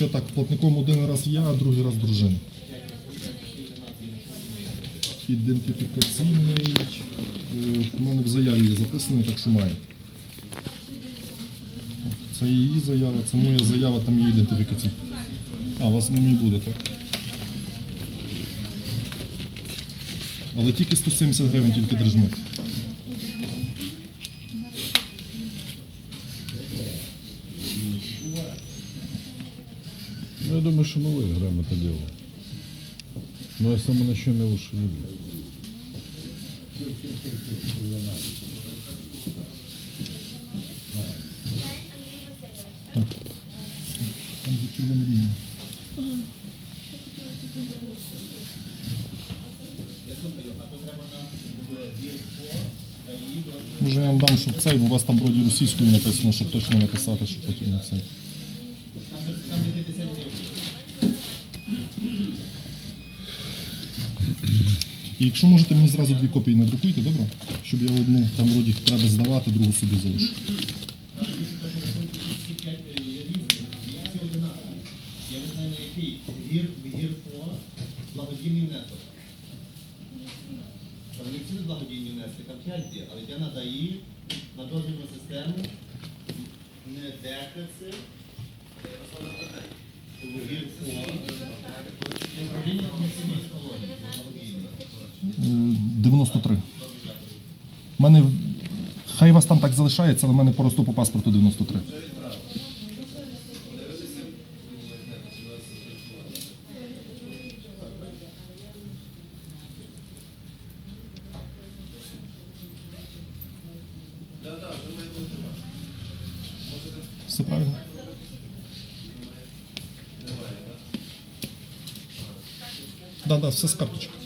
Що так, платником один раз я, а другий раз дружина. Ідентифікаційний. е, В мене в заяві є записаний, так що має. Це її заява, це моя заява, там є ідентифікаційний. А, у вас мені буде, так? Але тільки 170 гривень, тільки держмит. Ну, я думаю, что мы выиграем это дело. Но если мы начнем его шевелить. Там же червона лінія. Може я вам дам, щоб цей, бо у вас там вроді російською написано, щоб точно написати, щоб потім не цей. І якщо можете мені зразу дві копії надрукуйте, добре? Щоб я одну там вроді треба здавати, другу собі залишу. Благодійний внесок. Не всі благодійні внески, там 5 є, але йде на ДАІ, на дозвільну систему, не по управління. Е, 93. У мене хай вас там так залишається, але в мене просто по паспорту 93. Все правильно? Да, да, все з карточки.